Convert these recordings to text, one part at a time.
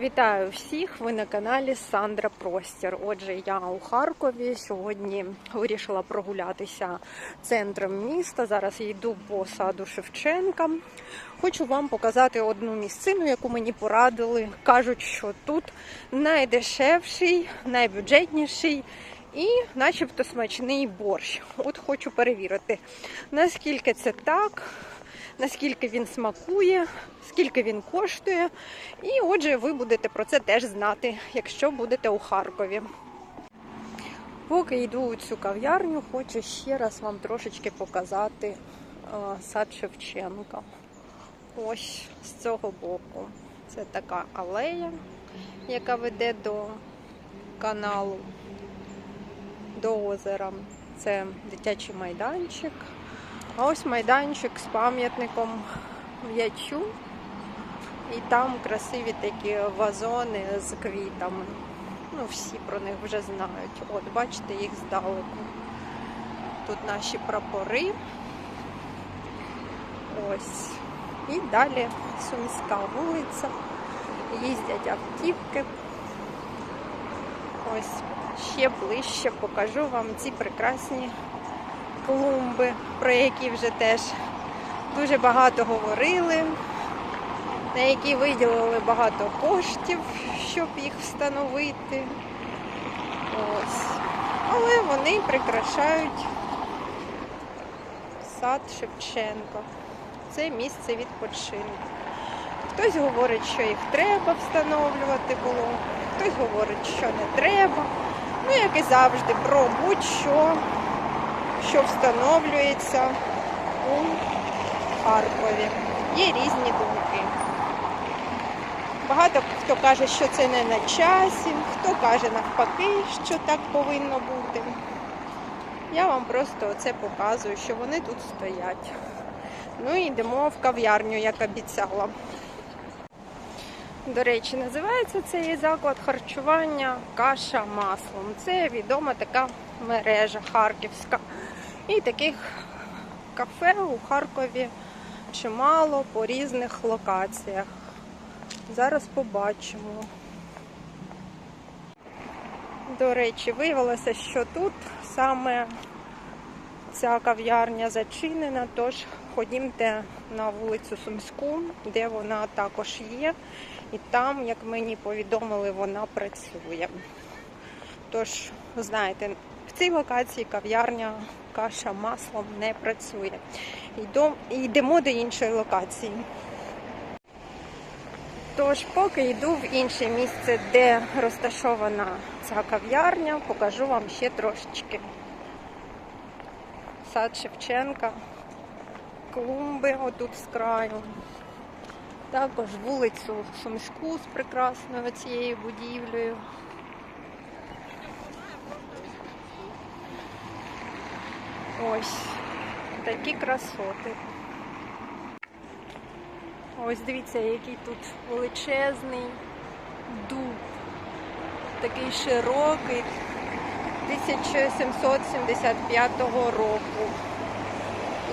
Вітаю всіх! Ви на каналі Сандра Простір. Отже, я у Харкові. Сьогодні вирішила прогулятися центром міста. Зараз йду по саду Шевченка. Хочу вам показати одну місцину, яку мені порадили. Кажуть, що тут найдешевший, найбюджетніший і, начебто, смачний борщ. От хочу перевірити, наскільки це так наскільки він смакує, скільки він коштує. І отже, ви будете про це теж знати, якщо будете у Харкові. Поки йду у цю кав'ярню, хочу ще раз вам трошечки показати е, сад Шевченка. Ось з цього боку. Це така алея, яка веде до каналу, до озера. Це дитячий майданчик. А ось майданчик з пам'ятником м'ячу. І там красиві такі вазони з квітами. Ну, всі про них вже знають. От, бачите їх здалеку. Тут наші прапори. Ось. І далі Сумська вулиця. Їздять автівки. Ось ще ближче покажу вам ці прекрасні клумби, про які вже теж дуже багато говорили, на які виділили багато коштів, щоб їх встановити. Ось. Але вони прикрашають сад Шевченка. Це місце відпочинку. Хтось говорить, що їх треба встановлювати було, хтось говорить, що не треба. Ну, як і завжди, про будь-що що встановлюється у Харкові. Є різні думки. Багато хто каже, що це не на часі, хто каже навпаки, що так повинно бути. Я вам просто це показую, що вони тут стоять. Ну і йдемо в кав'ярню, як обіцяла. До речі, називається цей заклад харчування каша маслом. Це відома така мережа харківська. І таких кафе у Харкові чимало по різних локаціях. Зараз побачимо. До речі, виявилося, що тут саме ця кав'ярня зачинена, тож ходімте на вулицю Сумську, де вона також є. І там, як мені повідомили, вона працює. Тож, знаєте, в цій локації кав'ярня каша маслом не працює. Йдемо до іншої локації. Тож, поки йду в інше місце, де розташована ця кав'ярня, покажу вам ще трошечки. Сад Шевченка, клумби отут з краю. Також вулицю Сумську з прекрасною цією будівлею. Ось такі красоти. Ось дивіться, який тут величезний дуб, такий широкий 1775 року.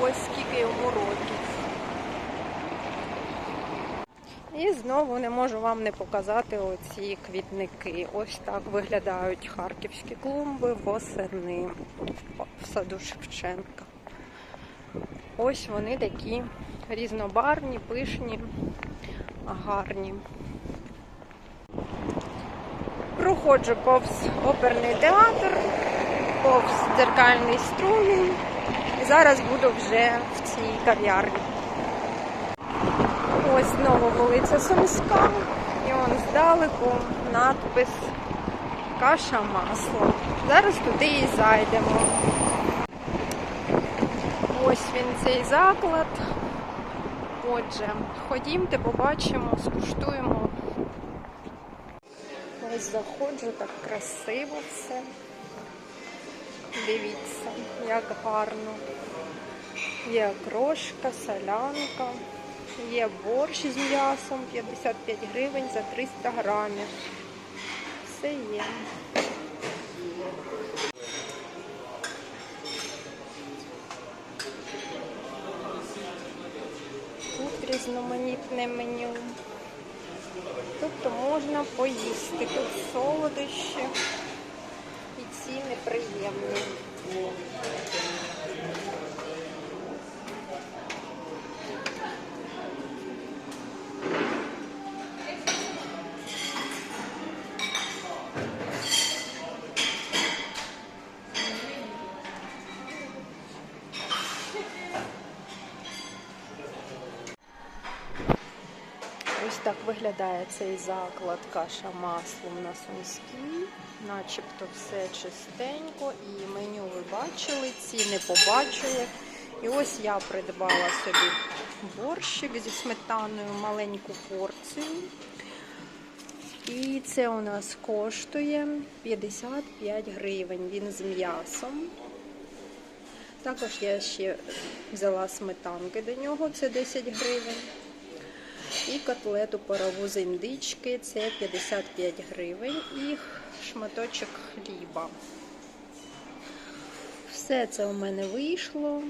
Ось скільки йому років. І знову не можу вам не показати оці квітники. Ось так виглядають харківські клумби восени в саду Шевченка. Ось вони такі різнобарні, пишні, гарні. Проходжу повз оперний театр, повз дзеркальний струмінь. І зараз буду вже в цій кав'ярні. Ось знову вулиця Сумська. І он здалеку надпис Каша масло. Зараз туди і зайдемо. Ось він цей заклад. Отже, ходімте, побачимо, скуштуємо. Ось заходжу, так красиво все. Дивіться, як гарно. Є крошка, солянка. Є борщ з м'ясом 55 гривень за 300 грамів. Все є. Тут різноманітне меню. Тобто можна поїсти. Тут солодощі і ціни приємні. Так виглядає цей заклад каша маслом на Сумській. Начебто все чистенько і меню ви бачили, ціни побачили. І ось я придбала собі борщик зі сметаною, маленьку порцію. І це у нас коштує 55 гривень. Він з м'ясом. Також я ще взяла сметанки до нього, це 10 гривень. І котлету парову з індички це 55 гривень і шматочок хліба. Все це у мене вийшло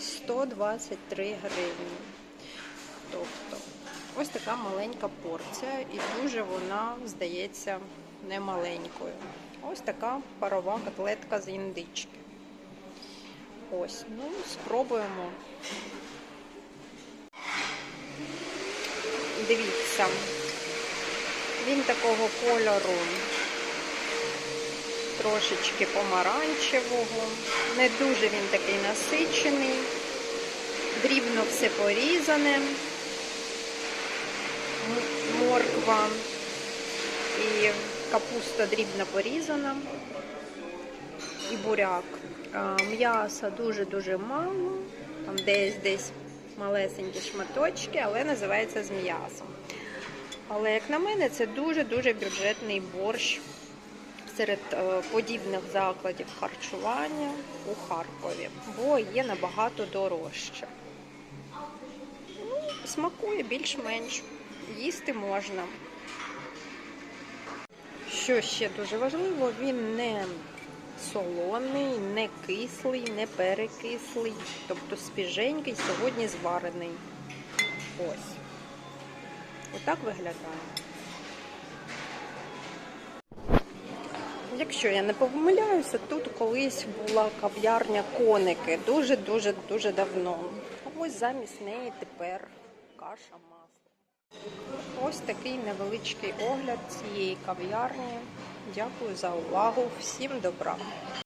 123 гривні. Тобто, ось така маленька порція, і дуже вона здається немаленькою. Ось така парова котлетка з індички. Ось, ну, спробуємо. Дивіться, він такого кольору. Трошечки помаранчевого, не дуже він такий насичений, дрібно все порізане, морква. І капуста дрібно порізана, і буряк. М'яса дуже-дуже мало, там десь десь малесенькі шматочки, але називається з м'ясом. Але, як на мене, це дуже-дуже бюджетний борщ серед е, подібних закладів харчування у Харкові, бо є набагато дорожче. Ну, смакує більш-менш, їсти можна. Що ще дуже важливо, він не солоний, не кислий, не перекислий, тобто свіженький, сьогодні зварений. Ось. Отак виглядає. Якщо я не помиляюся, тут колись була кав'ярня коники дуже-дуже дуже давно. Ось замість неї тепер каша масло. Ось такий невеличкий огляд цієї кав'ярні. Дякую за увагу. Всім добра!